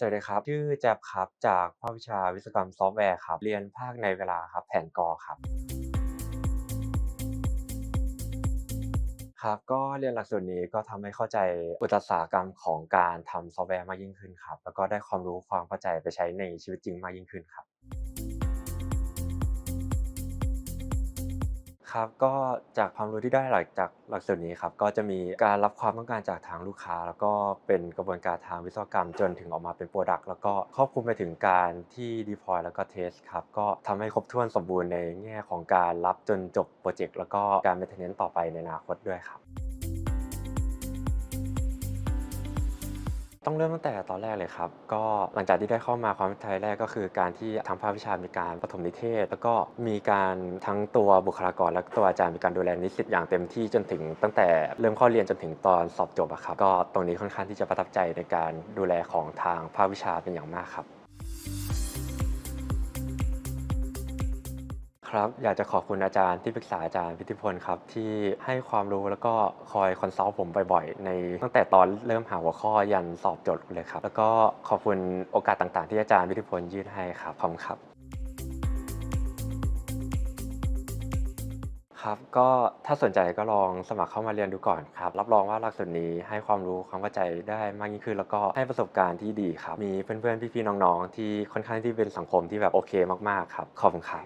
สวัสดีครับ ชื่อแจ็บครับจากภาควิชาวิศวกรรมซอฟต์แวร์ครับ เรียนภาคในเวลาครับ แผนกครับ ครับ ก็เรียนหลักสูตรนี้ก็ทำให้เข้าใจอุตสาหกรรมของการทำซอฟต์แวร์มากยิ่งขึ้นครับ แล้วก็ได้ความรู้ความเข้าใจไปใช้ในชีวิตจริงมากยิ่งขึ้นครับ ครับก็จากความรู้ที่ได้หลักจากหลักสูตรนี้ครับก็จะมีการรับความต้องการจากทางลูกค้า แล้วก็เป็นกระบวนการทางวิศวกรรมจนถึงออกมาเป็นโปรดักต์แล้วก็ครอบคลุมไปถึงการที่ deploy แล้วก็เทสต์ครับก็ทำให้ครบถ้วนสมบูรณ์ในแง่ของการรับจนจบโปรเจกต์แล้วก็การเมนเทนต์ต่อไปในอนาคตด้วยครับ ต้องเริ่มตั้งแต่ตอนแรกเลยครับ ก็หลังจากที่ได้เข้ามาความท้ายแรกก็คือ การที่ทางภาควิชามีการปฐมนิเทศ แล้วก็มีการทั้งตัวบุคลากรและตัวอาจารย์มีการดูแลนิสิตอย่างเต็มที่จนถึง ตั้งแต่เริ่มเข้าเรียนจนถึงตอนสอบจบอะครับก็ตรงนี้ค่อนข้างที่จะประทับใจในการดูแลของทางภาควิชาเป็นอย่างมากครับ ครับอยากจะขอบคุณอาจารย์ที่ปรึกษาอาจารย์พิธิพลครับที่ให้ความรู้แล้วก็คอย consult ผมบ่อยๆในตั้งแต่ตอนเริ่มหาหัวข้อยันสอบจทย์เลยครับ แล้วก็ขอบคุณโอกาสต่างๆ ที่อาจารย์พิธิพลยื่นให้ครับขอบคุณครับครับก็ถ้าสนใจก็ลองสมัครเข้ามาเรียนดูก่อนครับ รับรองว่าหลักสูตรนี้ให้ความรู้ความเข้าใจได้มากยิ่งขึ้น แล้วก็ให้ประสบการณ์ที่ดีครับ มีเพื่อนๆ พี่ๆ น้องๆ ที่ค่อนข้างที่เป็นสังคมที่แบบโอเคมากๆ ครับ ขอบคุณครับ